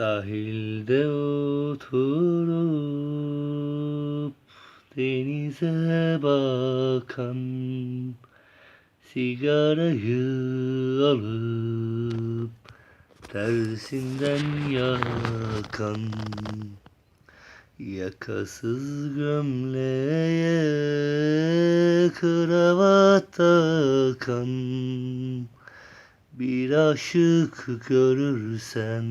Sahilde oturup denize bakan Sigarayı alıp tersinden yakan Yakasız gömleğe kravat takan Bir aşık görürsen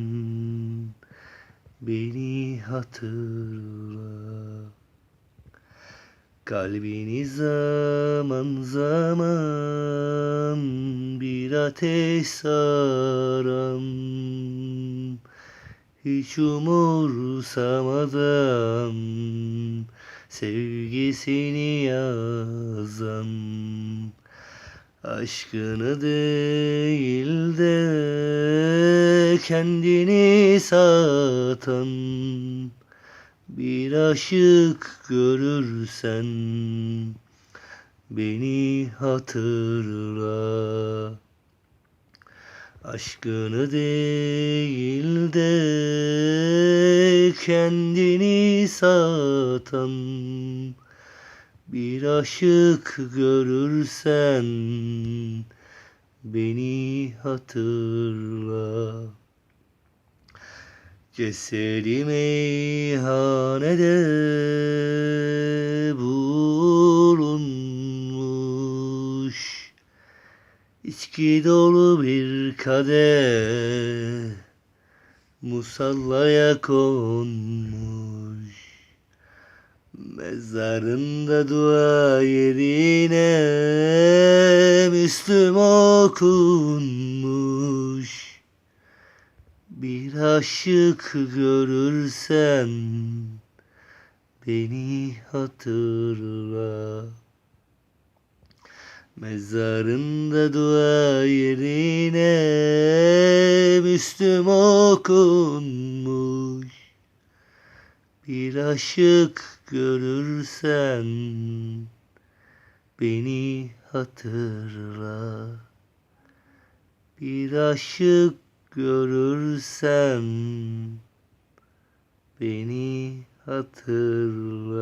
beni hatırla. Kalbini zaman zaman bir ateş saran Hiç umursamadan sevgisini yazan Aşkını değil de kendini satan Bir aşık görürsen beni hatırla. Aşkını değil de kendini satan bir aşık görürsen beni hatırla. Cesedi meyhanede bulunmuş. İçki dolu bir kadeh musallaya konmuş Mezarında dua yerine Müslüm okunmuş. Bir aşık görürsen beni hatırla. Mezarında dua yerine Müslüm okunmuş Bir aşık görürsen beni hatırla. Bir aşık görürsen beni hatırla